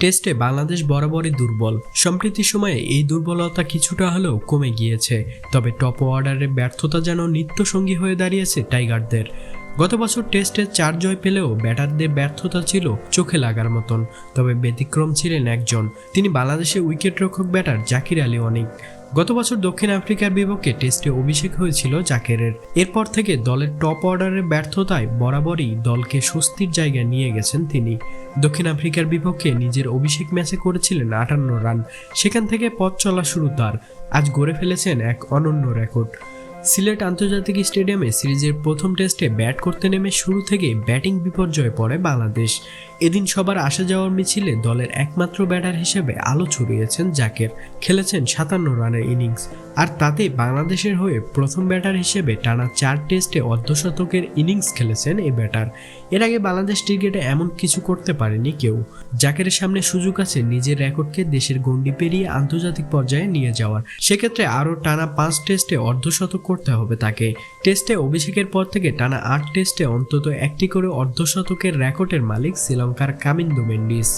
টেস্টে বাংলাদেশ বরাবরই দুর্বল। সম্প্রীতি সময়ে এই দুর্বলতা কিছুটা হলেও কমে গিয়েছে। তবে টপ অর্ডারে ব্যর্থতা যেন নিত্যসঙ্গী হয়ে দাঁড়িয়েছে টাইগারদের। গত বছর টেস্টে চার জয় পেলেও ব্যাটারদের ব্যর্থতা ছিল চোখে লাগার মতন। তবে ব্যতিক্রম ছিলেন একজন। তিনি বাংলাদেশের উইকেটরক্ষক ব্যাটার জাকির আলী অনিক। গত বছর দক্ষিণ আফ্রিকার বিপক্ষে টেস্টে অভিষেক হয়েছিল জাকেরের। এরপর থেকে দলের টপ অর্ডারের ব্যর্থতায় বরাবরই দলকে স্বস্তির জায়গায় নিয়ে গেছেন তিনি। দক্ষিণ আফ্রিকার বিপক্ষে নিজের অভিষেক ম্যাচে করেছিলেন আটান্ন রান। সেখান থেকে পথ চলা শুরু তার। আজ গড়ে ফেলেছেন এক অনন্য রেকর্ড। সিলেট আন্তর্জাতিক স্টেডিয়ামে সিরিজের প্রথম টেস্টে ব্যাট করতে নেমে শুরু থেকেই ব্যাটিং বিপর্যয়ে পড়ে বাংলাদেশ। এদিন সবার আসা যাওয়ার মিছিলে দলের একমাত্র ব্যাটার হিসেবে আলো ছড়িয়েছেন জাকের। খেলেছেন সাতান্ন রানের ইনিংস। আর তাতে বাংলাদেশের হয়ে প্রথম ব্যাটার হিসেবে টানা চার টেস্টে অর্ধশতকের ইনিংস খেলেছেন এই ব্যাটার। এর আগে বাংলাদেশ ক্রিকেটে এমন কিছু করতে পারেনি কেউ। জাকেরের সামনে সুযোগ আছে নিজের রেকর্ডকে দেশের গণ্ডি পেরিয়ে আন্তর্জাতিক পর্যায়ে নিয়ে যাওয়ার। সেক্ষেত্রে আরও টানা পাঁচ টেস্টে অর্ধশতক করতে হবে তাকে। টেস্টে অভিষেকের পর থেকে টানা আট টেস্টে অন্তত একটি করে অর্ধশতকের রেকর্ডের মালিক শ্রীলঙ্কার কামিন্দু মেন্ডিস